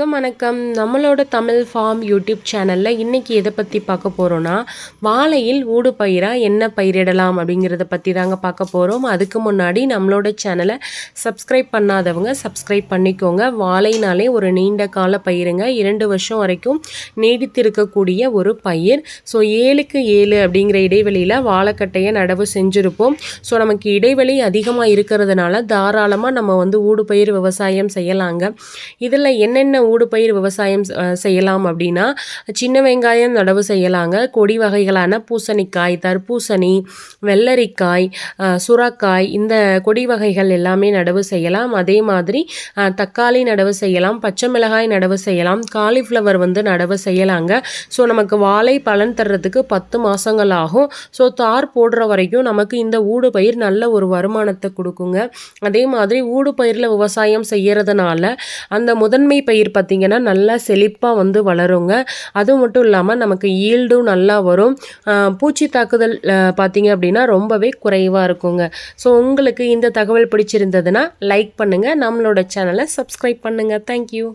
எல்லாருக்கும் வணக்கம். நம்மளோட தமிழ் ஃபார்ம் யூடியூப் சேனலில் இன்றைக்கி எதை பற்றி பார்க்க போகிறோன்னா வாழையில் ஊடு பயிராக என்ன பயிரிடலாம் அப்படிங்கிறத பற்றி தாங்க பார்க்க போகிறோம் அதுக்கு முன்னாடி நம்மளோட சேனலை சப்ஸ்கிரைப் பண்ணாதவங்க சப்ஸ்கிரைப் பண்ணிக்கோங்க. வாழைனாலே ஒரு நீண்ட கால பயிருங்க. இரண்டு வருஷம் வரைக்கும் நீடித்திருக்கக்கூடிய ஒரு பயிர். ஸோ ஏழுக்கு ஏழு அப்படிங்கிற இடைவெளியில் வாழைக்கட்டையை நடவு செஞ்சுருப்போம். ஸோ நமக்கு இடைவெளி அதிகமாக இருக்கிறதுனால தாராளமாக நம்ம வந்து ஊடு பயிர் விவசாயம் செய்யலாங்க. இதில் என்னென்ன ஊடுபயிர் விவசாயம் செய்யலாம் அப்படின்னா சின்ன வெங்காயம் நடவு செய்யலாங்க. கொடி வகைகளான பூசணிக்காய் தர்பூசணி வெள்ளரிக்காய் சுரக்காய் இந்த கொடி வகைகள் எல்லாமே நடவு செய்யலாம். அதே மாதிரி தக்காளி நடவு செய்யலாம் பச்சை மிளகாய் நடவு செய்யலாம் காலிஃப்ளவர் வந்து நடவு செய்யலாங்க. ஸோ நமக்கு வாழை பலன் தர்றதுக்கு பத்து மாதங்கள் ஆகும். ஸோ தார் போடுற வரைக்கும் நமக்கு இந்த ஊடு பயிர் நல்ல ஒரு வருமானத்தை கொடுக்குங்க. அதே மாதிரி ஊடு பயிரில் விவசாயம் செய்கிறதுனால அந்த முதன்மை பயிர் பயிர் பார்த்திங்கன்னா நல்லா செழிப்பாக வந்து வளருங்க. அது மட்டும் இல்லாமல் நமக்கு ஈல்டும் நல்லா வரும். பூச்சி தாக்குதல் பார்த்திங்க அப்படின்னா ரொம்பவே குறைவாக இருக்குங்க. ஸோ உங்களுக்கு இந்த தகவல் பிடிச்சிருந்ததுன்னா லைக் பண்ணுங்கள் நம்மளோட சேனலை சப்ஸ்கிரைப் பண்ணுங்கள் தேங்க்யூ